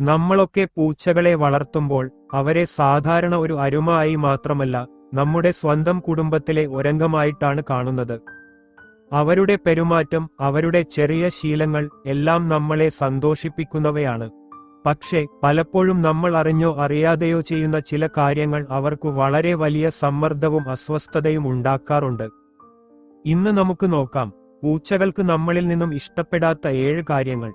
നമ്മളൊക്കെ പൂച്ചകളെ വളർത്തുമ്പോൾ അവരെ സാധാരണ ഒരു അരുമ ആയി മാത്രമല്ല നമ്മുടെ സ്വന്തം കുടുംബത്തിലെ ഒരംഗമായിട്ടാണ് കാണുന്നത്. അവരുടെ പെരുമാറ്റം അവരുടെ ചെറിയ ശീലങ്ങൾ എല്ലാം നമ്മളെ സന്തോഷിപ്പിക്കുന്നവയാണ്. പക്ഷേ പലപ്പോഴും നമ്മൾ അറിഞ്ഞോ അറിയാതെയോ ചെയ്യുന്ന ചില കാര്യങ്ങൾ അവർക്ക് വളരെ വലിയ സമ്മർദ്ദവും അസ്വസ്ഥതയും ഉണ്ടാക്കാറുണ്ട്. ഇന്ന് നമുക്ക് നോക്കാം. പൂച്ചകൾക്ക് നമ്മളിൽ നിന്നും ഇഷ്ടപ്പെടാത്ത ഏഴ് കാര്യങ്ങൾ.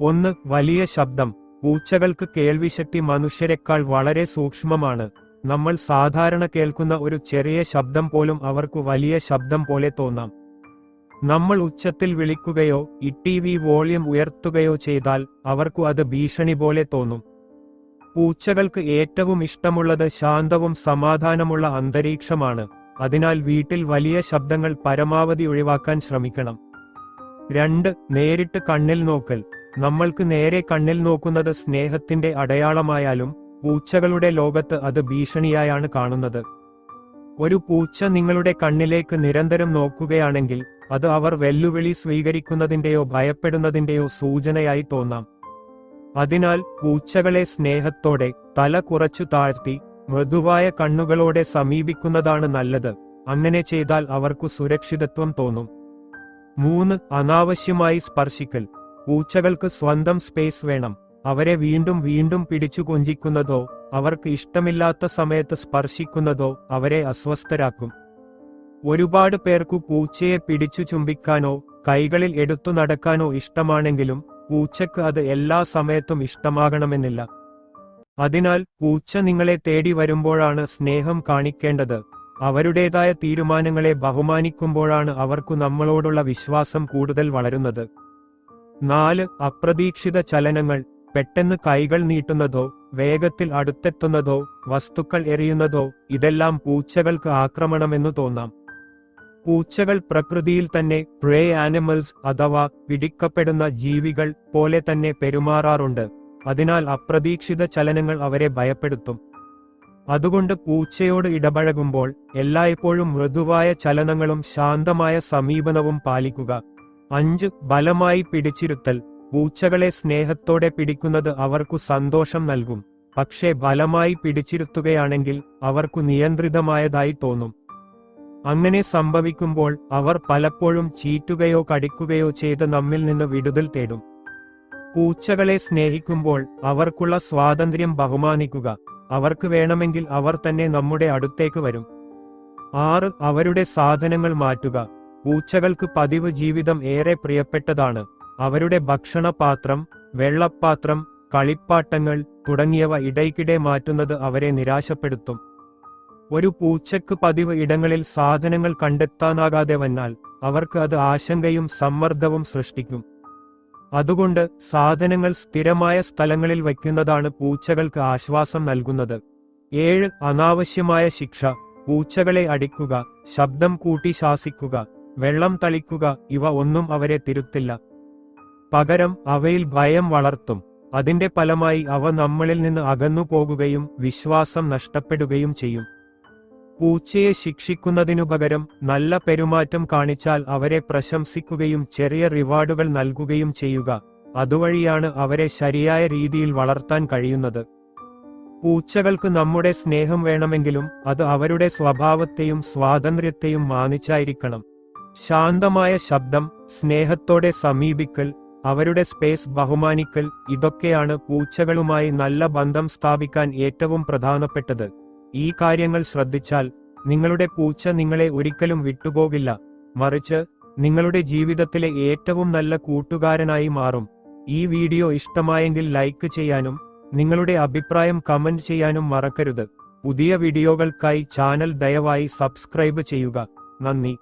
ഒന്ന് വലിയ ശബ്ദം. പൂച്ചകൾക്ക് കേൾവിശക്തി മനുഷ്യരെക്കാൾ വളരെ സൂക്ഷ്മമാണ്. നമ്മൾ സാധാരണ കേൾക്കുന്ന ഒരു ചെറിയ ശബ്ദം പോലും അവർക്ക് വലിയ ശബ്ദം പോലെ തോന്നാം. നമ്മൾ ഉച്ചത്തിൽ വിളിക്കുകയോ ഇ ടി വി വോളിയം ഉയർത്തുകയോ ചെയ്താൽ അവർക്കു അത് ഭീഷണി പോലെ തോന്നും. പൂച്ചകൾക്ക് ഏറ്റവും ഇഷ്ടമുള്ളത് ശാന്തവും സമാധാനമുള്ള അന്തരീക്ഷമാണ്. അതിനാൽ വീട്ടിൽ വലിയ ശബ്ദങ്ങൾ പരമാവധി ഒഴിവാക്കാൻ ശ്രമിക്കണം. രണ്ട് നേരിട്ട് കണ്ണിൽ നോക്കൽ. നമ്മൾക്ക് നേരെ കണ്ണിൽ നോക്കുന്നത് സ്നേഹത്തിന്റെ അടയാളമായാലും പൂച്ചകളുടെ ലോകത്ത് അത് ഭീഷണിയായാണ് കാണുന്നത്. ഒരു പൂച്ച നിങ്ങളുടെ കണ്ണിലേക്ക് നിരന്തരം നോക്കുകയാണെങ്കിൽ അത് അവർ വെല്ലുവിളി സ്വീകരിക്കുന്നതിന്റെയോ ഭയപ്പെടുന്നതിന്റെയോ സൂചനയായി തോന്നാം. അതിനാൽ പൂച്ചകളെ സ്നേഹത്തോടെ തല കുറച്ചു താഴ്ത്തി മൃദുവായ കണ്ണുകളോടെ സമീപിക്കുന്നതാണ് നല്ലത്. അങ്ങനെ ചെയ്താൽ അവർക്കു സുരക്ഷിതത്വം തോന്നും. മൂന്ന് അനാവശ്യമായി സ്പർശിക്കൽ. പൂച്ചകൾക്ക് സ്വന്തം സ്പേസ് വേണം. അവരെ വീണ്ടും വീണ്ടും പിടിച്ചു കൊഞ്ചിക്കുന്നതോ അവർക്ക് ഇഷ്ടമില്ലാത്ത സമയത്ത് സ്പർശിക്കുന്നതോ അവരെ അസ്വസ്ഥരാക്കും. ഒരുപാട് പേർക്കു പൂച്ചയെ പിടിച്ചു ചുംബിക്കാനോ കൈകളിൽ എടുത്തു നടക്കാനോ ഇഷ്ടമാണെങ്കിലും പൂച്ചക്ക് അത് എല്ലാ സമയത്തും ഇഷ്ടമാകണമെന്നില്ല. അതിനാൽ പൂച്ച നിങ്ങളെ തേടി വരുമ്പോഴാണ് സ്നേഹം കാണിക്കേണ്ടത്. അവരുടേതായ തീരുമാനങ്ങളെ ബഹുമാനിക്കുമ്പോഴാണ് അവർക്കു നമ്മളോടുള്ള വിശ്വാസം കൂടുതൽ വളരുന്നത്. നാല് അപ്രതീക്ഷിത ചലനങ്ങൾ. പെട്ടെന്ന് കൈകൾ നീട്ടുന്നതോ വേഗത്തിൽ അടുത്തെത്തുന്നതോ വസ്തുക്കൾ എറിയുന്നതോ ഇതെല്ലാം പൂച്ചകൾക്ക് ആക്രമണമെന്നു തോന്നാം. പൂച്ചകൾ പ്രകൃതിയിൽ തന്നെ പ്രേ ആനിമൽസ് അഥവാ പിടിക്കപ്പെടുന്ന ജീവികൾ പോലെ തന്നെ പെരുമാറാറുണ്ട്. അതിനാൽ അപ്രതീക്ഷിത ചലനങ്ങൾ അവരെ ഭയപ്പെടുത്തും. അതുകൊണ്ട് പൂച്ചയോട് ഇടപഴകുമ്പോൾ എല്ലായ്പ്പോഴും മൃദുവായ ചലനങ്ങളും ശാന്തമായ സമീപനവും പാലിക്കുക. അഞ്ച് ബലമായി പിടിച്ചിരുത്തൽ. പൂച്ചകളെ സ്നേഹത്തോടെ പിടിക്കുന്നത് അവർക്കു സന്തോഷം നൽകും. പക്ഷേ ബലമായി പിടിച്ചിരുത്തുകയാണെങ്കിൽ അവർക്കു നിയന്ത്രിതമായതായി തോന്നും. അങ്ങനെ സംഭവിക്കുമ്പോൾ അവർ പലപ്പോഴും ചീറ്റുകയോ കടിക്കുകയോ ചെയ്ത് നമ്മിൽ നിന്ന് വിടുതൽ തേടും. പൂച്ചകളെ സ്നേഹിക്കുമ്പോൾ അവർക്കുള്ള സ്വാതന്ത്ര്യം ബഹുമാനിക്കുക. അവർക്ക് വേണമെങ്കിൽ അവർ തന്നെ നമ്മുടെ അടുത്തേക്ക് വരും. ആറ് അവരുടെ സാധനങ്ങൾ മാറ്റുക. പൂച്ചകൾക്ക് പതിവ് ജീവിതം ഏറെ പ്രിയപ്പെട്ടതാണ്. അവരുടെ ഭക്ഷണപാത്രം വെള്ളപ്പാത്രം കളിപ്പാട്ടങ്ങൾ തുടങ്ങിയവ ഇടയ്ക്കിടെ മാറ്റുന്നത് അവരെ നിരാശപ്പെടുത്തും. ഒരു പൂച്ചക്ക് പതിവ് ഇടങ്ങളിൽ സാധനങ്ങൾ കണ്ടെത്താനാകാതെ വന്നാൽ അവർക്ക് അത് ആശങ്കയും സമ്മർദ്ദവും സൃഷ്ടിക്കും. അതുകൊണ്ട് സാധനങ്ങൾ സ്ഥിരമായ സ്ഥലങ്ങളിൽ വയ്ക്കുന്നതാണ് പൂച്ചകൾക്ക് ആശ്വാസം നൽകുന്നത്. ഏഴ് അനാവശ്യമായ ശിക്ഷ പൂച്ചകളെ അടിക്കുക ശബ്ദം കൂട്ടി ശാസിക്കുക വെള്ളം തളിക്കുക ഇവ ഒന്നും അവരെ തിരുത്തില്ല. പകരം അവയിൽ ഭയം വളർത്തും. അതിന്റെ ഫലമായി അവ നമ്മളിൽ നിന്ന് അകന്നു പോകുകയും വിശ്വാസം നഷ്ടപ്പെടുകയും ചെയ്യും. പൂച്ചയെ ശിക്ഷിക്കുന്നതിനു പകരം നല്ല പെരുമാറ്റം കാണിച്ചാൽ അവരെ പ്രശംസിക്കുകയും ചെറിയ റിവാർഡുകൾ നൽകുകയും ചെയ്യുക. അതുവഴിയാണ് അവരെ ശരിയായ രീതിയിൽ വളർത്താൻ കഴിയുന്നത്. പൂച്ചകൾക്ക് നമ്മുടെ സ്നേഹം വേണമെങ്കിലും അത് അവരുടെ സ്വഭാവത്തെയും സ്വാതന്ത്ര്യത്തെയും മാനിച്ചായിരിക്കണം. ശാന്തമായ ശബ്ദം സ്നേഹത്തോടെ സമീപിക്കൽ അവരുടെ സ്പേസ് ബഹുമാനിക്കൽ ഇതൊക്കെയാണ് പൂച്ചകളുമായി നല്ല ബന്ധം സ്ഥാപിക്കാൻ ഏറ്റവും പ്രധാനപ്പെട്ടത്. ഈ കാര്യങ്ങൾ ശ്രദ്ധിച്ചാൽ നിങ്ങളുടെ പൂച്ച നിങ്ങളെ ഒരിക്കലും വിട്ടുപോകില്ല. മറിച്ച് നിങ്ങളുടെ ജീവിതത്തിലെ ഏറ്റവും നല്ല കൂട്ടുകാരനായി മാറും. ഈ വീഡിയോ ഇഷ്ടമായെങ്കിൽ ലൈക്ക് ചെയ്യാനും നിങ്ങളുടെ അഭിപ്രായം കമന്റ് ചെയ്യാനും മറക്കരുത്. പുതിയ വീഡിയോകൾക്കായി ചാനൽ ദയവായി സബ്സ്ക്രൈബ് ചെയ്യുക. നന്ദി.